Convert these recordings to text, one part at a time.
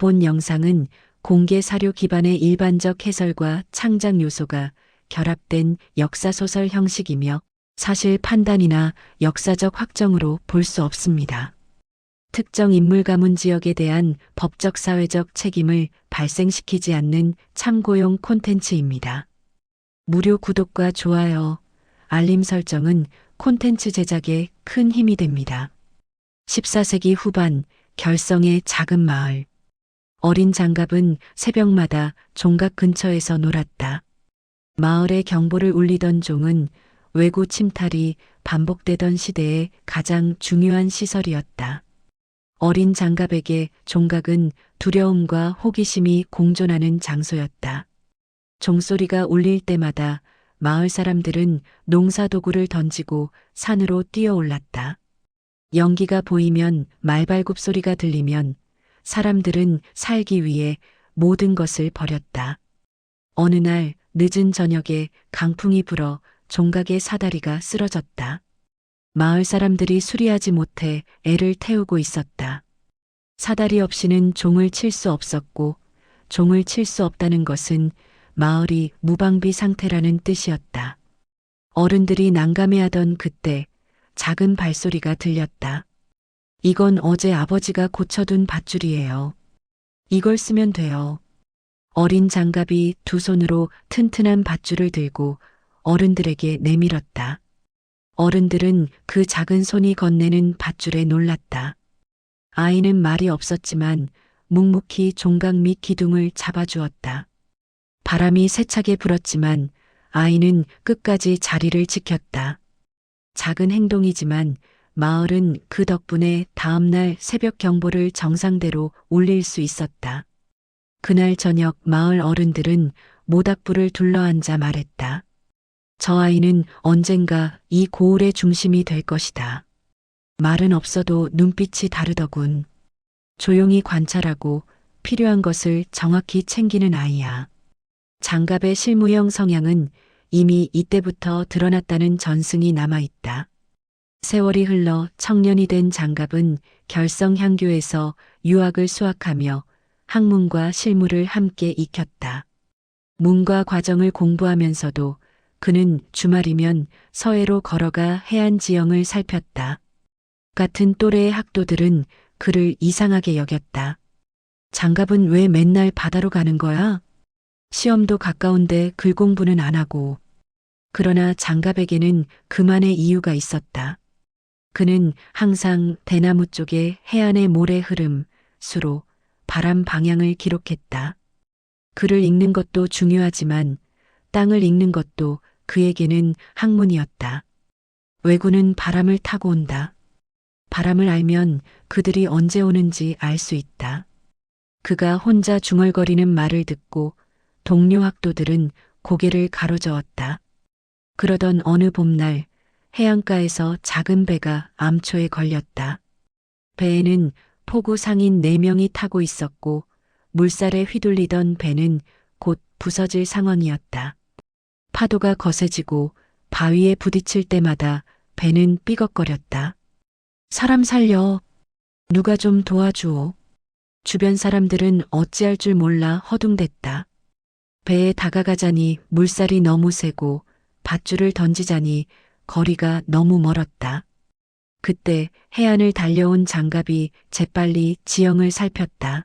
본 영상은 공개 사료 기반의 일반적 해설과 창작 요소가 결합된 역사소설 형식이며 사실 판단이나 역사적 확정으로 볼 수 없습니다. 특정 인물 가문 지역에 대한 법적 사회적 책임을 발생시키지 않는 참고용 콘텐츠입니다. 무료 구독과 좋아요, 알림 설정은 콘텐츠 제작에 큰 힘이 됩니다. 14세기 후반 결성의 작은 마을. 어린 장갑은 새벽마다 종각 근처에서 놀았다. 마을의 경보를 울리던 종은 외구 침탈이 반복되던 시대의 가장 중요한 시설이었다. 어린 장갑에게 종각은 두려움과 호기심이 공존하는 장소였다. 종소리가 울릴 때마다 마을 사람들은 농사도구를 던지고 산으로 뛰어올랐다. 연기가 보이면 말발굽 소리가 들리면 사람들은 살기 위해 모든 것을 버렸다. 어느 날 늦은 저녁에 강풍이 불어 종각의 사다리가 쓰러졌다. 마을 사람들이 수리하지 못해 애를 태우고 있었다. 사다리 없이는 종을 칠 수 없었고 종을 칠 수 없다는 것은 마을이 무방비 상태라는 뜻이었다. 어른들이 난감해하던 그때 작은 발소리가 들렸다. 이건 어제 아버지가 고쳐둔 밧줄이에요. 이걸 쓰면 돼요. 어린 장갑이 두 손으로 튼튼한 밧줄을 들고 어른들에게 내밀었다. 어른들은 그 작은 손이 건네는 밧줄에 놀랐다. 아이는 말이 없었지만 묵묵히 종각 및 기둥을 잡아주었다. 바람이 세차게 불었지만 아이는 끝까지 자리를 지켰다. 작은 행동이지만 마을은 그 덕분에 다음날 새벽 경보를 정상대로 울릴 수 있었다. 그날 저녁 마을 어른들은 모닥불을 둘러앉아 말했다. 저 아이는 언젠가 이 고을의 중심이 될 것이다. 말은 없어도 눈빛이 다르더군. 조용히 관찰하고 필요한 것을 정확히 챙기는 아이야. 장갑의 실무형 성향은 이미 이때부터 드러났다는 전승이 남아있다. 세월이 흘러 청년이 된 장갑은 결성향교에서 유학을 수학하며 학문과 실무를 함께 익혔다. 문과 과정을 공부하면서도 그는 주말이면 서해로 걸어가 해안 지형을 살폈다. 같은 또래의 학도들은 그를 이상하게 여겼다. 장갑은 왜 맨날 바다로 가는 거야? 시험도 가까운데 글 공부는 안 하고. 그러나 장갑에게는 그만의 이유가 있었다. 그는 항상 대나무 쪽에 해안의 모래 흐름, 수로, 바람 방향을 기록했다. 글을 읽는 것도 중요하지만 땅을 읽는 것도 그에게는 학문이었다. 외구는 바람을 타고 온다. 바람을 알면 그들이 언제 오는지 알 수 있다. 그가 혼자 중얼거리는 말을 듣고 동료 학도들은 고개를 가로저었다. 그러던 어느 봄날 해안가에서 작은 배가 암초에 걸렸다. 배에는 포구 상인 4명이 타고 있었고 물살에 휘둘리던 배는 곧 부서질 상황이었다. 파도가 거세지고 바위에 부딪힐 때마다 배는 삐걱거렸다. 사람 살려. 누가 좀 도와주오. 주변 사람들은 어찌할 줄 몰라 허둥댔다. 배에 다가가자니 물살이 너무 세고 밧줄을 던지자니 거리가 너무 멀었다. 그때 해안을 달려온 장갑이 재빨리 지형을 살폈다.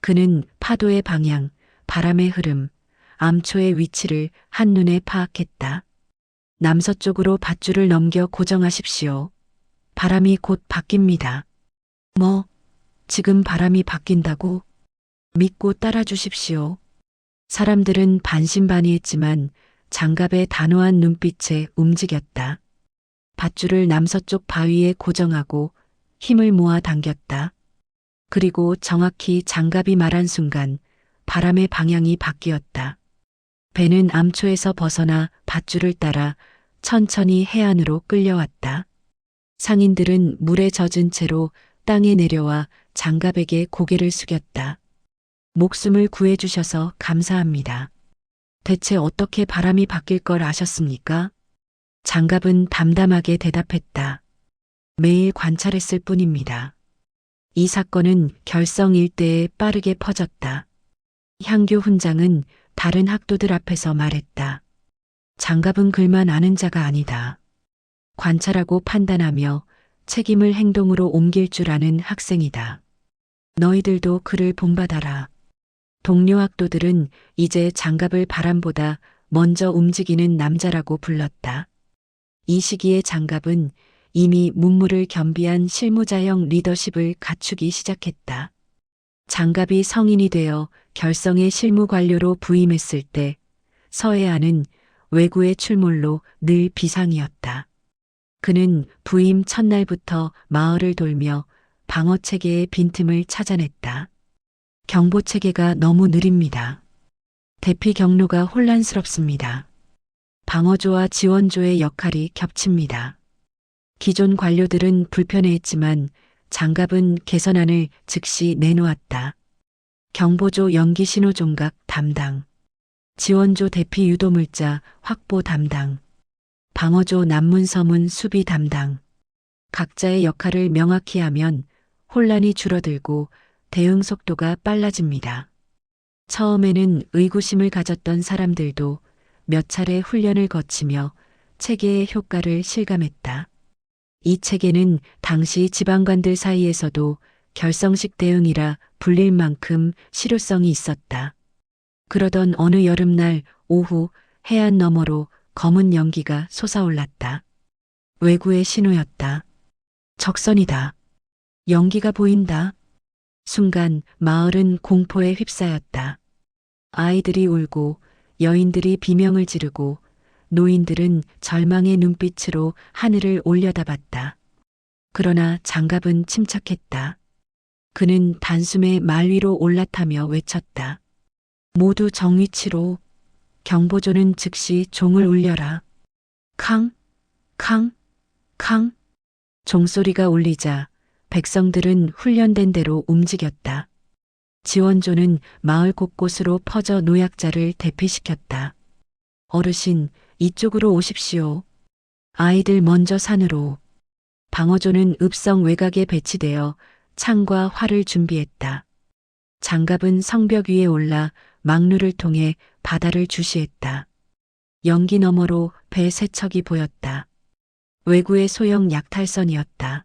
그는 파도의 방향, 바람의 흐름, 암초의 위치를 한눈에 파악했다. 남서쪽으로 밧줄을 넘겨 고정하십시오. 바람이 곧 바뀝니다. 뭐, 지금 바람이 바뀐다고? 믿고 따라주십시오. 사람들은 반신반의했지만 장갑의 단호한 눈빛에 움직였다. 밧줄을 남서쪽 바위에 고정하고 힘을 모아 당겼다. 그리고 정확히 장갑이 말한 순간 바람의 방향이 바뀌었다. 배는 암초에서 벗어나 밧줄을 따라 천천히 해안으로 끌려왔다. 상인들은 물에 젖은 채로 땅에 내려와 장갑에게 고개를 숙였다. 목숨을 구해주셔서 감사합니다. 대체 어떻게 바람이 바뀔 걸 아셨습니까? 장갑은 담담하게 대답했다. 매일 관찰했을 뿐입니다. 이 사건은 결성 일대에 빠르게 퍼졌다. 향교 훈장은 다른 학도들 앞에서 말했다. 장갑은 글만 아는 자가 아니다. 관찰하고 판단하며 책임을 행동으로 옮길 줄 아는 학생이다. 너희들도 그를 본받아라. 동료 학도들은 이제 장갑을 바람보다 먼저 움직이는 남자라고 불렀다. 이 시기에 장갑은 이미 문무를 겸비한 실무자형 리더십을 갖추기 시작했다. 장갑이 성인이 되어 결성의 실무 관료로 부임했을 때 서해안은 외구의 출몰로 늘 비상이었다. 그는 부임 첫날부터 마을을 돌며 방어 체계의 빈틈을 찾아냈다. 경보 체계가 너무 느립니다. 대피 경로가 혼란스럽습니다. 방어조와 지원조의 역할이 겹칩니다. 기존 관료들은 불편해했지만 장갑은 개선안을 즉시 내놓았다. 경보조 연기 신호 종각 담당, 지원조 대피 유도 물자 확보 담당, 방어조 남문 서문 수비 담당. 각자의 역할을 명확히 하면 혼란이 줄어들고 대응 속도가 빨라집니다. 처음에는 의구심을 가졌던 사람들도 몇 차례 훈련을 거치며 체계의 효과를 실감했다. 이 체계는 당시 지방관들 사이에서도 결성식 대응이라 불릴 만큼 실효성이 있었다. 그러던 어느 여름날 오후 해안 너머로 검은 연기가 솟아올랐다. 외구의 신호였다. 적선이다. 연기가 보인다. 순간 마을은 공포에 휩싸였다. 아이들이 울고 여인들이 비명을 지르고 노인들은 절망의 눈빛으로 하늘을 올려다봤다. 그러나 장갑은 침착했다. 그는 단숨에 말 위로 올라타며 외쳤다. 모두 정위치로 경보조는 즉시 종을 울려라. 캉, 캉, 캉. 종소리가 울리자 백성들은 훈련된 대로 움직였다. 지원조는 마을 곳곳으로 퍼져 노약자를 대피시켰다. 어르신, 이쪽으로 오십시오. 아이들 먼저 산으로. 방어조는 읍성 외곽에 배치되어 창과 활을 준비했다. 장갑은 성벽 위에 올라 막루를 통해 바다를 주시했다. 연기 너머로 배 세척이 보였다. 외구의 소형 약탈선이었다.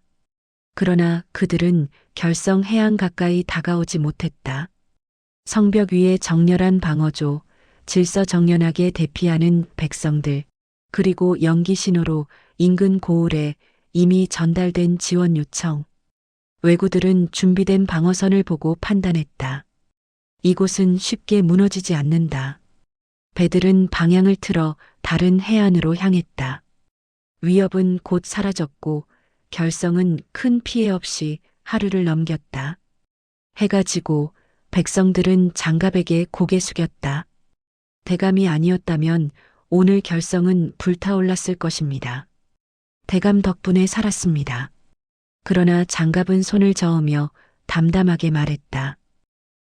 그러나 그들은 결성 해안 가까이 다가오지 못했다. 성벽 위에 정렬한 방어조, 질서 정연하게 대피하는 백성들, 그리고 연기 신호로 인근 고을에 이미 전달된 지원 요청. 외구들은 준비된 방어선을 보고 판단했다. 이곳은 쉽게 무너지지 않는다. 배들은 방향을 틀어 다른 해안으로 향했다. 위협은 곧 사라졌고 결성은 큰 피해 없이 하루를 넘겼다. 해가 지고 백성들은 장갑에게 고개 숙였다. 대감이 아니었다면 오늘 결성은 불타올랐을 것입니다. 대감 덕분에 살았습니다. 그러나 장갑은 손을 저으며 담담하게 말했다.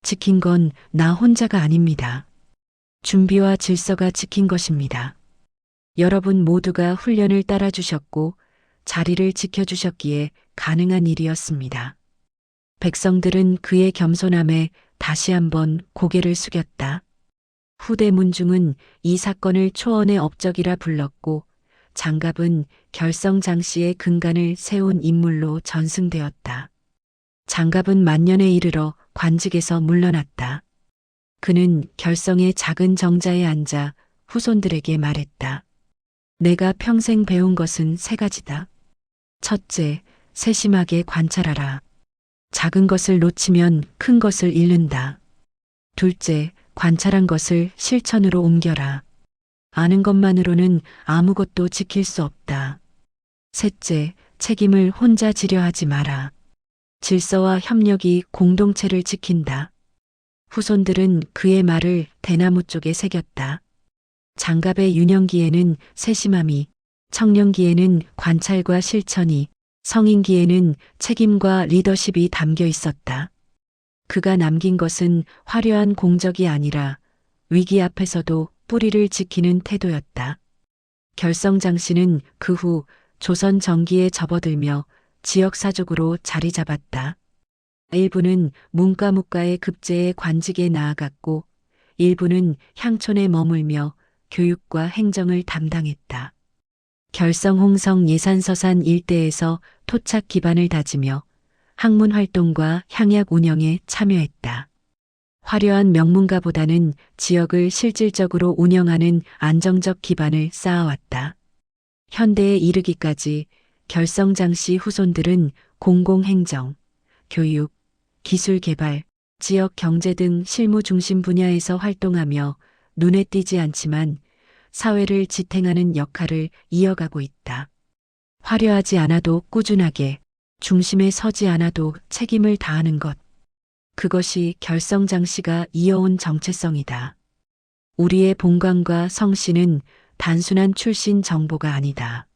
지킨 건 나 혼자가 아닙니다. 준비와 질서가 지킨 것입니다. 여러분 모두가 훈련을 따라주셨고 자리를 지켜주셨기에 가능한 일이었습니다. 백성들은 그의 겸손함에 다시 한번 고개를 숙였다. 후대 문중은 이 사건을 초원의 업적이라 불렀고 장갑은 결성 장씨의 근간을 세운 인물로 전승되었다. 장갑은 만년에 이르러 관직에서 물러났다. 그는 결성의 작은 정자에 앉아 후손들에게 말했다. 내가 평생 배운 것은 세 가지다. 첫째, 세심하게 관찰하라. 작은 것을 놓치면 큰 것을 잃는다. 둘째, 관찰한 것을 실천으로 옮겨라. 아는 것만으로는 아무것도 지킬 수 없다. 셋째, 책임을 혼자 지려 하지 마라. 질서와 협력이 공동체를 지킨다. 후손들은 그의 말을 대나무 쪽에 새겼다. 장갑의 유년기에는 세심함이, 청년기에는 관찰과 실천이, 성인기에는 책임과 리더십이 담겨 있었다. 그가 남긴 것은 화려한 공적이 아니라 위기 앞에서도 뿌리를 지키는 태도였다. 결성장 씨는 그 후 조선 정기에 접어들며 지역사족으로 자리 잡았다. 일부는 문과무과의 급제에 관직에 나아갔고 일부는 향촌에 머물며 교육과 행정을 담당했다. 결성홍성 예산서산 일대에서 토착 기반을 다지며 학문 활동과 향약 운영에 참여했다. 화려한 명문가보다는 지역을 실질적으로 운영하는 안정적 기반을 쌓아왔다. 현대에 이르기까지 결성장씨 후손들은 공공행정, 교육, 기술 개발, 지역 경제 등 실무 중심 분야에서 활동하며 눈에 띄지 않지만 사회를 지탱하는 역할을 이어가고 있다. 화려하지 않아도 꾸준하게, 중심에 서지 않아도 책임을 다하는 것. 그것이 결성장 씨가 이어온 정체성이다. 우리의 본관과 성씨는 단순한 출신 정보가 아니다.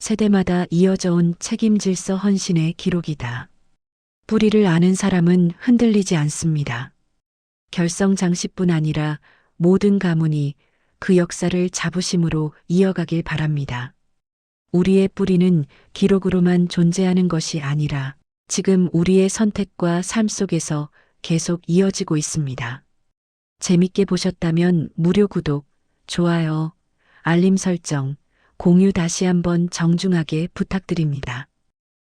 세대마다 이어져 온 책임질서 헌신의 기록이다. 뿌리를 아는 사람은 흔들리지 않습니다. 결성장씨뿐 아니라 모든 가문이 그 역사를 자부심으로 이어가길 바랍니다. 우리의 뿌리는 기록으로만 존재하는 것이 아니라 지금 우리의 선택과 삶 속에서 계속 이어지고 있습니다. 재밌게 보셨다면 무료 구독, 좋아요, 알림 설정, 공유 다시 한번 정중하게 부탁드립니다.